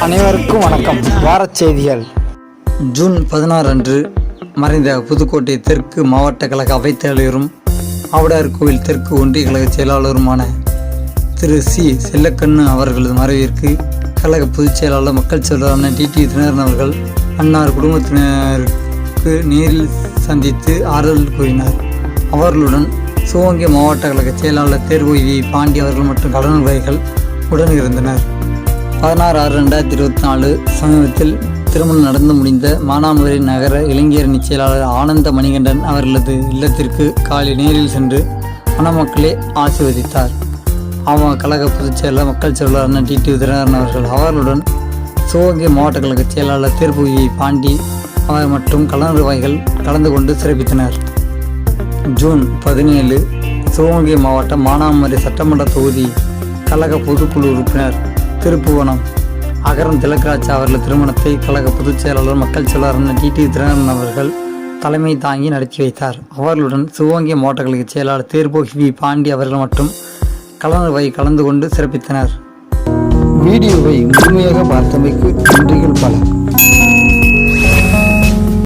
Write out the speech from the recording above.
அனைவருக்கும் வணக்கம். வாரச் செய்திகள். ஜூன் பதினாறு அன்று மறைந்த புதுக்கோட்டை தெற்கு மாவட்ட கழக அவைத் தலைவரும் ஆவடார் கோவில் தெற்கு ஒன்றிய கழக செயலாளருமான திரு சி. செல்லக்கண்ணு அவர்களது மறைவிற்கு கழக பொதுச் செயலாளர் மக்கள் செயலாளரான டிடி தினகரன் அவர்கள் அன்னார் குடும்பத்தினருக்கு நேரில் சந்தித்து ஆறுதல் கூறினார். அவர்களுடன் சிவகங்கை மாவட்ட கழக செயலாளர் தேர்வு பாண்டி அவர்கள் மற்றும் கடன் உடன் இருந்தனர். பதினாறு ஆறு ரெண்டாயிரத்தி இருபத்தி நாலு சமீபத்தில் திருமணம் நடந்து முடிந்த மானாமதுரை நகர இளைஞரணி செயலாளர் ஆனந்த மணிகண்டன் அவர்களது இல்லத்திற்கு காலை நேரில் சென்று மணமக்களே ஆசீர்வதித்தார். அவன் கழக பொதுச் செயலாளர் மக்கள் செயலாளர் டி டி உதயநாதன் அவர்கள் அவர்களுடன் சிவகங்கை மாவட்ட கழக செயலாளர் தேர்புவி பாண்டி அவர் மற்றும் கல நிர்வாகிகள் கலந்து கொண்டு சிறப்பித்தனர். ஜூன் பதினேழு சிவகங்கை மாவட்டம் மானாமரை சட்டமன்ற தொகுதி கழக பொதுக்குழு உறுப்பினர் திருப்புவனம். அகரம் திலக்கராஜ் அவர்கள் திருமணத்தை கழக பொதுச் செயலாளர் மக்கள் செயலாளர் டி. டி. அவர்கள் தலைமை தாங்கி நடத்தி வைத்தார். அவர்களுடன் சிவகங்கை மாவட்ட கழக செயலாளர் தேர்போகி வி. பாண்டி அவர்கள் மற்றும் கலந்துவை கலந்து கொண்டு சிறப்பித்தனர். வீடியோவை முழுமையாக பார்த்தமைக்கு நன்றி